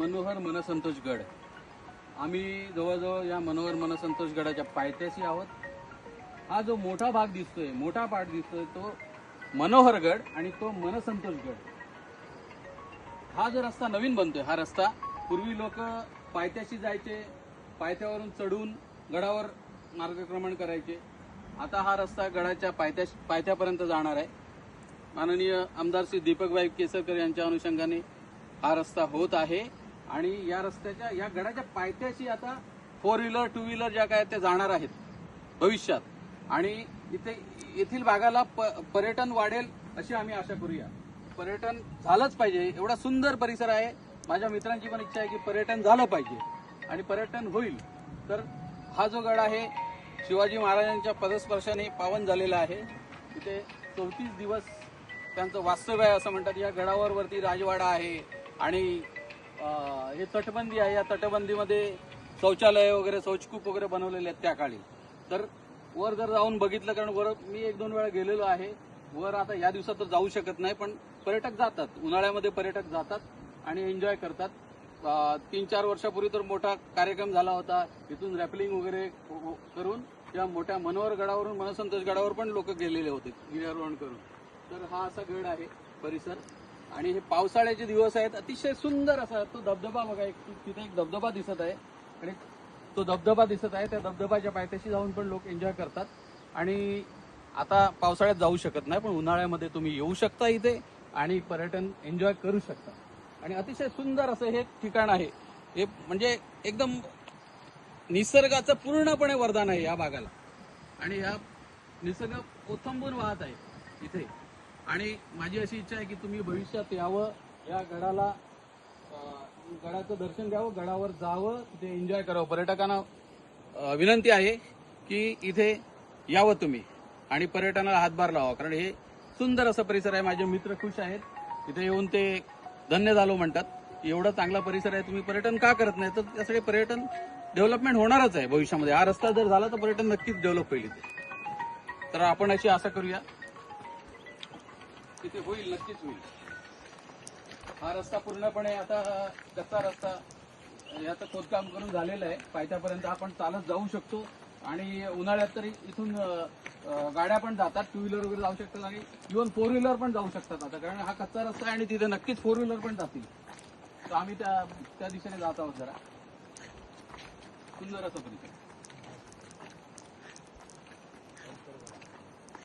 मनोहर मनसंतोष गड आम्ही जवळजवळ या मनोहर मनसंतोष गडाच्या पायथ्याशी आहोत. हा जो मोठा भाग दिसतोय मोठा पाठ दिसतोय तो मनोहर गड आणि तो मनसंतोष गड हा जो रस्ता नवीन बनतोय हा रस्ता पूर्वी लोक पायथ्याशी जायचे पायथ्यावरून चढून गडावर मार्गक्रमण करायचे. आता हा रस्ता गडाच्या पायथ्या पायथ्यापर्यंत जाणार आहे. माननीय आमदार श्री दीपकबाई केसरकर यांच्या अनुषंगाने हा रस्ता होत आहे. आणि या रस्त्याच्या या गडाच्या पायथ्याशी आता फोर व्हीलर टू व्हीलर ज्या काय ते जाणार आहेत भविष्यात. आणि इथे येथील भागाला प- पर्यटन वाढेल अशी आम्ही आशा करूया. पर्यटन झालंच पाहिजे. एवढा सुंदर परिसर आहे. माझ्या मित्रांची पण इच्छा आहे की पर्यटन झालं पाहिजे. आणि पर्यटन होईल. तर हा जो गड आहे शिवाजी महाराजांच्या पदस्पर्शाने पावन झालेला आहे. तिथे चौतीस दिवस त्यांचं वास्तव्य आहे असं म्हणतात. या गडावर वरती राजवाडा आहे. आणि हे तटबंदी आहे. या तटबंदीमध्ये शौचालय वगैरे शौचकूप वगैरे बनवलेले आहेत त्या काळी. तर वर जर जाऊन बघितलं कारण वर मी एक दोन वेळा गेलेलो आहे. वर आता या दिवसात तर जाऊ शकत नाही पण पर्यटक जातात. उन्हाळ्यामध्ये पर्यटक जातात आणि एन्जॉय करतात. तीन चार वर्षापूर्वी तर मोठा कार्यक्रम झाला होता. इथून रॅपलिंग वगैरे हो- करून या मोठ्या मनोहर गडावरून मनसंतोष गडावर पण लोक गेलेले होते गिर्यारोहण करून. तर हा असा गड आहे परिसर. आणि हे पावसाळ्याचे दिवस आहेत. अतिशय सुंदर असा तो धबधबा बघा एक तिथे एक धबधबा दिसत आहे. आणि तो धबधबा दिसत आहे. त्या धबधबाच्या पायथ्याशी जाऊन पण लोक एन्जॉय करतात. आणि आता पावसाळ्यात जाऊ शकत नाही पण उन्हाळ्यामध्ये तुम्ही येऊ शकता इथे आणि पर्यटन एन्जॉय करू शकता. आणि अतिशय सुंदर असं हे ठिकाण आहे. हे म्हणजे एकदम निसर्गाचं पूर्णपणे वरदान आहे या भागाला. आणि या निसर्ग ओथंबून वाहत आहे इथे. आणि माझी अशी इच्छा आहे की तुम्ही भविष्यात यावं या गडाला गडाचं दर्शन घ्यावं गडावर जावं तिथे एन्जॉय करावं. पर्यटकांना विनंती आहे की इथे यावं तुम्ही आणि पर्यटनाला हातभार लावा कारण हे सुंदर असं परिसर आहे. माझे मित्र खुश आहेत. इथे येऊन ते धन्य झालो म्हणतात. एवढा चांगला परिसर आहे तुम्ही पर्यटन का करत नाही? तर त्यासाठी पर्यटन डेव्हलपमेंट होणारच आहे भविष्यामध्ये. हा रस्ता जर झाला तर पर्यटन नक्कीच डेव्हलप होईल इथे. तर आपण अशी आशा करूया. तिथे होईल नक्कीच होईल. हा रस्ता पूर्णपणे आता कच्चा रस्ता याचं खोदकाम करून झालेलं आहे. पायथ्यापर्यंत आपण चालत जाऊ शकतो आणि उन्हाळ्यात तरी इथून गाड्या पण जातात टू व्हीलर वगैरे जाऊ शकतात आणि इव्हन फोर व्हीलर पण जाऊ शकतात आता. कारण हा कच्चा रस्ता आहे आणि तिथे नक्कीच फोर व्हीलर पण जातील. तर आम्ही त्या त्या दिशेने जात आहोत जरा. सुंदर असं परिसर